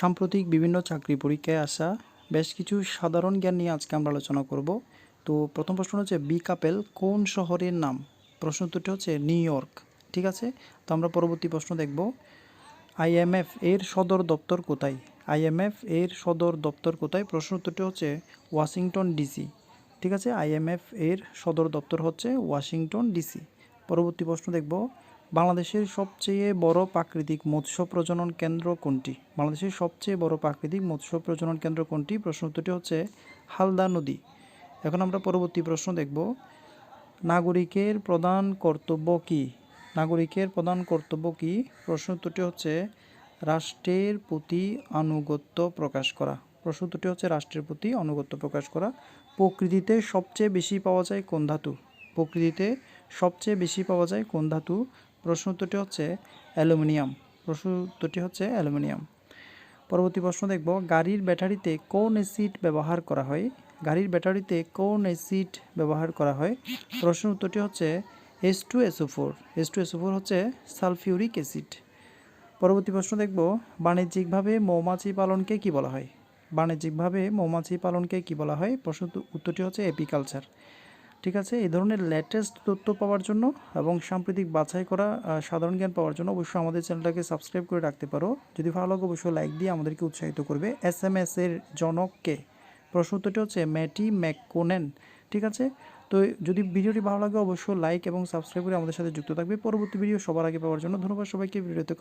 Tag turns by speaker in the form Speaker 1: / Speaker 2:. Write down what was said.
Speaker 1: সাম্প্রতিক বিভিন্ন চাকরি পরীক্ষায় আসা বেশ কিছু সাধারণ জ্ঞান নিয়ে আজকে আমরা আলোচনা করব। তো প্রথম প্রশ্ন হচ্ছে, বি কাপেল কোন শহরের নাম? প্রশ্ন উত্তরটি হচ্ছে, নিউ ইয়র্ক। ঠিক আছে? তো আমরা পরবর্তী প্রশ্ন দেখব। আইএমএফ এর সদর দপ্তর কোথায়? আইএমএফ এর সদর দপ্তর কোথায়? প্রশ্ন উত্তরটি হচ্ছে, ওয়াশিংটন ডিসি। ঠিক আছে? আইএমএফ এর সদর দপ্তর হচ্ছে ওয়াশিংটন ডিসি। পরবর্তী প্রশ্ন দেখব বাংলাদেশের সবচেয়ে বড় প্রাকৃতিক মৎস্য প্রজনন কেন্দ্র কোনটি? বাংলাদেশের সবচেয়ে বড় প্রাকৃতিক মৎস্য প্রজনন কেন্দ্র কোনটি? প্রশ্ন উত্তরটি হচ্ছে হালদা নদী। এখন আমরা পরবর্তী প্রশ্ন দেখব। নাগরিকের প্রধান কর্তব্য কী? নাগরিকের প্রধান কর্তব্য কী? প্রশ্ন উত্তরটি হচ্ছে রাষ্ট্রের প্রতি আনুগত্য প্রকাশ করা। প্রশ্ন উত্তরটি হচ্ছে রাষ্ট্রের প্রতি আনুগত্য প্রকাশ করা। প্রকৃতিতে সবচেয়ে বেশি পাওয়া যায় কোন ধাতু? প্রকৃতিতে সবচেয়ে বেশি পাওয়া যায় কোন ধাতু? প্রশ্ন উত্তরটি হচ্ছে অ্যালুমিনিয়াম। প্রশ্ন উত্তরটি হচ্ছে অ্যালুমিনিয়াম। পরবর্তী প্রশ্ন দেখব, গাড়ির ব্যাটারিতে কোন অ্যাসিড ব্যবহার করা হয়? গাড়ির ব্যাটারিতে কোন অ্যাসিড ব্যবহার করা হয়? প্রশ্ন উত্তরটি হচ্ছে S two SO four S two SO four হচ্ছে সালফিউরিক অ্যাসিড। পরবর্তী প্রশ্ন দেখব, বাণিজ্যিকভাবে মৌমাছি পালনকে কি বলা হয়? বাণিজ্যিকভাবে মৌমাছি পালনকে কি বলা হয়? প্রশ্ন উত্ত- উত্তরটি হচ্ছে এপিকালচার। ঠিক আছে? এই ধরনের লেটেস্ট তথ্য পাওয়ার জন্য এবং সাম্প্রতিক বাছাই করা সাধারণ জ্ঞান পাওয়ার জন্য অবশ্যই আমাদের চ্যানেলটাকে সাবস্ক্রাইব করে রাখতে পারো। যদি ভালো লাগে অবশ্যই লাইক দিয়ে আমাদেরকে উৎসাহিত করবে। এস এম এস এর জনককে। প্রশ্ন উত্তরটি হচ্ছে ম্যাটি ম্যাককোনেন, ঠিক আছে? তো যদি ভিডিওটি ভালো লাগে অবশ্যই লাইক এবং সাবস্ক্রাইব করে আমাদের সাথে যুক্ত থাকবে। পরবর্তী ভিডিও সবার আগে পাওয়ার জন্য ধন্যবাদ সবাইকে। ভিডিওতে